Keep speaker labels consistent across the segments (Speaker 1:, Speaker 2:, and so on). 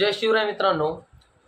Speaker 1: जय शिवराय मित्रांनो.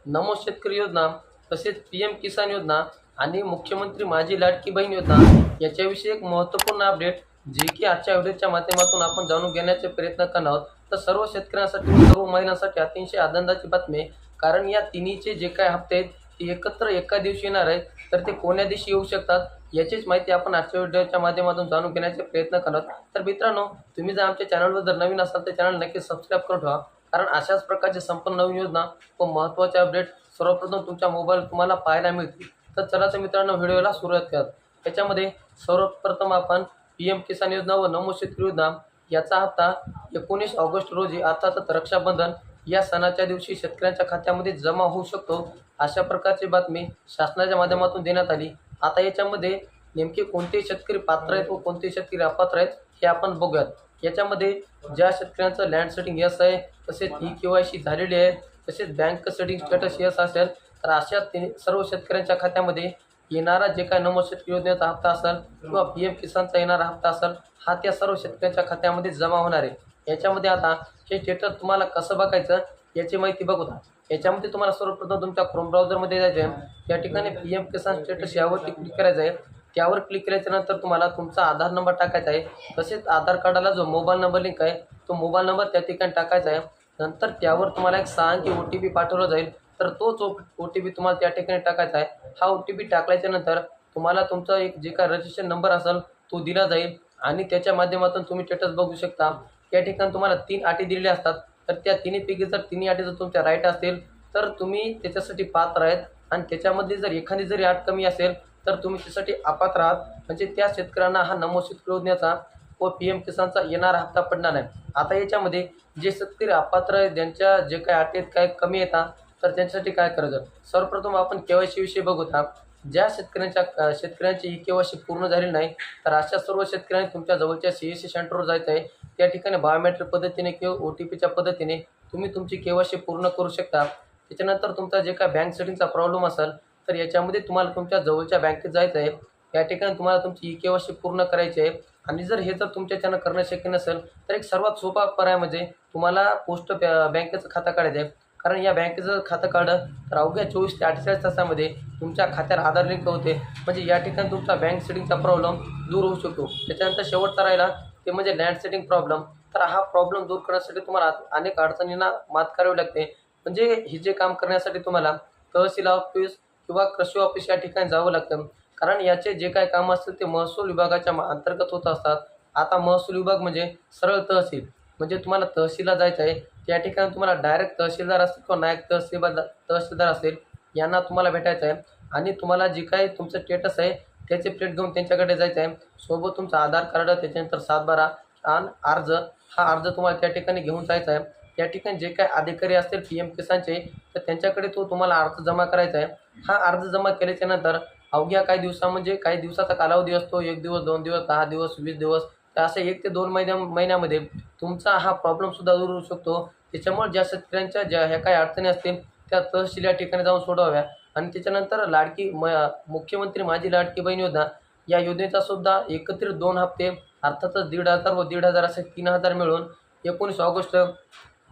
Speaker 1: नमो शेतकरी योजना तसेच पी एम किसान योजना आणि मुख्यमंत्री माझी लाडकी बहीण योजना याच्याविषयी एक महत्त्वपूर्ण अपडेट जे की आजच्या व्हिडिओच्या माध्यमातून आपण जाणून घेण्याचे प्रयत्न करणार आहोत. तर सर्व शेतकऱ्यांसाठी व सर्व महिलांसाठी अतिशय आनंदाची बातमी कारण या तिन्हीचे जे काय हप्ते आहेत ते एकत्र एका दिवशी येणार आहेत. तर ते कोण्या दिवशी येऊ शकतात याचीच माहिती आपण आजच्या व्हिडिओच्या माध्यमातून जाणून घेण्याचे प्रयत्न करत तर मित्रांनो तुम्ही जर आमच्या चॅनलवर जर नवीन असाल तर चॅनल नक्की सबस्क्राईब करून ठेवा. कारण अशाच प्रकारचे संपूर्ण नवीन योजना व महत्त्वाचे अपडेट सर्वप्रथम तुमच्या मोबाईल तुम्हाला पाहायला मिळतील. तर चला तर मित्रांनो व्हिडिओला सुरुवात करा त्याच्यामध्ये सर्वप्रथम आपण पी एम किसान योजना व नमो शेतकरी योजना याचा हप्ता एकोणीस ऑगस्ट रोजी अर्थातच रक्षाबंधन या सणाच्या दिवशी शेतकऱ्यांच्या खात्यामध्ये जमा होऊ शकतो अशा प्रकारची बातमी शासनाच्या माध्यमातून देण्यात आली. आता याच्यामध्ये नेमके कोणते शेतकरी पात्र आहेत व कोणते शेतकरी अपात्र आहेत हे आपण बघूयात. याच्यामध्ये ज्या शेतकऱ्यांचं लँड सेटिंग यस आहे तसेच ई के वाय सी झालेली आहे तसेच बँक सेटिंग स्टेटस यस असेल तर अशा ते सर्व शेतकऱ्यांच्या खात्यामध्ये येणारा जे काय नमो शेतकरी योजनेचा हप्ता असेल किंवा पी एम किसानचा येणारा हप्ता असेल हा त्या सर्व शेतकऱ्यांच्या खात्यामध्ये जमा होणार आहे. याच्यामध्ये आता हे स्टेटस तुम्हाला कसं बघायचं याची माहिती बघू याच्यामध्ये तुम्हाला सर्वप्रथम तुमच्या क्रोम ब्राउझरमध्ये जायचं आहे. या ठिकाणी पी एम किसान स्टेटस यावरती क्लिक करायचं आहे. त्यावर क्लिक केल्याच्यानंतर तुम्हाला तुमचा आधार नंबर टाकायचा आहे. तसेच आधार कार्डाला जो मोबाईल नंबर लिंक आहे तो मोबाईल नंबर त्या ठिकाणी टाकायचा आहे. नंतर त्यावर तुम्हाला एक सहा अंकी ओ टी पी पाठवला जाईल. तर तोच ओ टी पी तुम्हाला त्या ठिकाणी टाकायचा आहे. हा ओ टी पी टाकल्याच्यानंतर तुम्हाला तुमचा एक जे काय रजिस्ट्रेशन नंबर असेल तो दिला जाईल. आणि त्याच्या माध्यमातून तुम्ही स्टेटस बघू शकता. त्या ठिकाणी तुम्हाला तीन अटी दिलेल्या असतात. तर त्या तिन्हीपैकी जर तिन्ही अटी जर तुमच्या राईट असतील तर तुम्ही त्याच्यासाठी पात्र आहेत. आणि त्याच्यामध्ये जर एखादी जरी आट कमी असेल तर तुम्ही त्यासाठी आपात आहात म्हणजे त्या शेतकऱ्यांना हा नमो शेतकरी योजनेचा व पी एम किसानचा येणारा हप्ता पडणार नाही. आता याच्यामध्ये जे शेतकरी अपात्र आहेत ज्यांच्या जे काय अटीत काय कमी येतात तर त्यांच्यासाठी काय करायचं? सर्वप्रथम आपण के वाय विषयी बघूया ज्या शेतकऱ्यांच्या शेतकऱ्यांची ही के वाय सी पूर्ण झाली नाही तर अशा सर्व शेतकऱ्यांनी तुमच्या जवळच्या सी एस सी सेंटरवर जायचं आहे. त्या ठिकाणी बायोमेट्रिक पद्धतीने किंवा ओ टी पीच्या पद्धतीने तुम्ही तुमची के वाय सी पूर्ण करू शकता. त्याच्यानंतर तुमचा जे काय बँक सेटिंगचा प्रॉब्लेम असेल तर याच्यामध्ये तुम्हाला तुमच्या जवळच्या बँकेत जायचं आहे. या ठिकाणी तुम्हाला तुमची ई केवायसी पूर्ण करायची आहे. आणि जर हे जर तुमच्याच्यानं करणं शक्य नसेल तर एक सर्वात सोपा पर्याय म्हणजे तुम्हाला पोस्ट बँकेचं खातं काढायचं आहे. कारण या बँकेचं खातं काढलं तर अवघ्या चोवीस ते अठ्ठेचाळीस तासामध्ये तुमच्या खात्यावर आधार लिंक होते. म्हणजे या ठिकाणी तुमचा बँक सेटिंगचा प्रॉब्लेम दूर होऊ शकतो. त्याच्यानंतर शेवटचा राहिला ते म्हणजे लँड सेटिंग प्रॉब्लेम. तर हा प्रॉब्लेम दूर करण्यासाठी तुम्हाला अनेक अडचणींना मात करावी लागते. म्हणजे हे जे काम करण्यासाठी तुम्हाला तहसील ऑफिस किंवा कृषी ऑफिस या ठिकाणी जावं लागतं. कारण याचे जे काय काम असतील ते महसूल विभागाच्या अंतर्गत होत असतात. आता महसूल विभाग म्हणजे सरळ तहसील. म्हणजे तुम्हाला तहसीलला जायचं आहे. त्या ठिकाणी तुम्हाला डायरेक्ट तहसीलदार असतील किंवा नायक तहसीलदार तहसीलदार असेल यांना तुम्हाला भेटायचं आहे. आणि तुम्हाला जे काही तुमचं स्टेटस आहे त्याचे प्लेट घेऊन त्यांच्याकडे जायचं आहे. सोबत तुमचं आधार कार्ड त्याच्यानंतर सातबारा आणि अर्ज हा अर्ज तुम्हाला त्या ठिकाणी घेऊन जायचा आहे. या ठिकाणी जे काय अधिकारी असतील पी एम किसानचे तर त्यांच्याकडे तो तुम्हाला अर्ज जमा करायचा आहे. हा अर्ज जमा केल्याच्यानंतर अवघ्या काही दिवसा म्हणजे काही दिवसाचा कालावधी असतो एक दिवस दोन दिवस दहा दिवस वीस दिवस तर असं एक ते दोन महिन्या महिन्यामध्ये तुमचा हा प्रॉब्लेमसुद्धा दूर होऊ शकतो. त्याच्यामुळे ज्या शेतकऱ्यांच्या ज्या ह्या काही अडचणी असतील त्या तहसील या ठिकाणी जाऊन सोडवाव्या. आणि त्याच्यानंतर लाडकी म मुख्यमंत्री माझी लाडकी बहीण योजना या योजनेचा सुद्धा एकत्रित दोन हप्ते अर्थातच दीड हजार व दीड हजार असे तीन हजार मिळून एकोणीस ऑगस्ट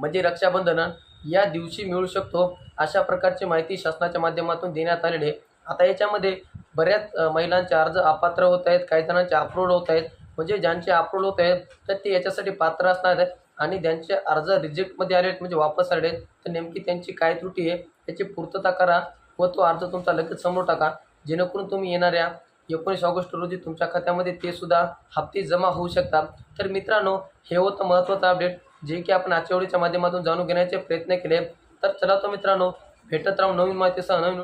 Speaker 1: म्हणजे रक्षाबंधन या दिवशी मिळू शकतो अशा प्रकारची माहिती शासनाच्या माध्यमातून देण्यात आलेली आहे. आता याच्यामध्ये बऱ्याच महिलांचे अर्ज अपात्र होत आहेत काही जणांचे अप्रूव्ड होत आहेत. म्हणजे ज्यांचे अप्रूव्ड होत आहेत तर ते याच्यासाठी पात्र असणार आहेत आणि ज्यांचे अर्ज रिजेक्टमध्ये आले आहेत म्हणजे वापस आले आहेत तर नेमकी त्यांची काय त्रुटी आहे त्याची पूर्तता करा व तो अर्ज तुमचा लगेच समोर टाका. जेणेकरून तुम्ही येणाऱ्या एकोणीस ऑगस्ट रोजी तुमच्या खात्यामध्ये ते सुद्धा हप्ते जमा होऊ शकतात. तर मित्रांनो हे होतं महत्त्वाचं अपडेट जे की आपण आजच्या वेळीच्या माध्यमातून जाणून घेण्याचे प्रयत्न केले. तर चला तर मित्रांनो भेटत राहून नवीन माहितीसह नवीन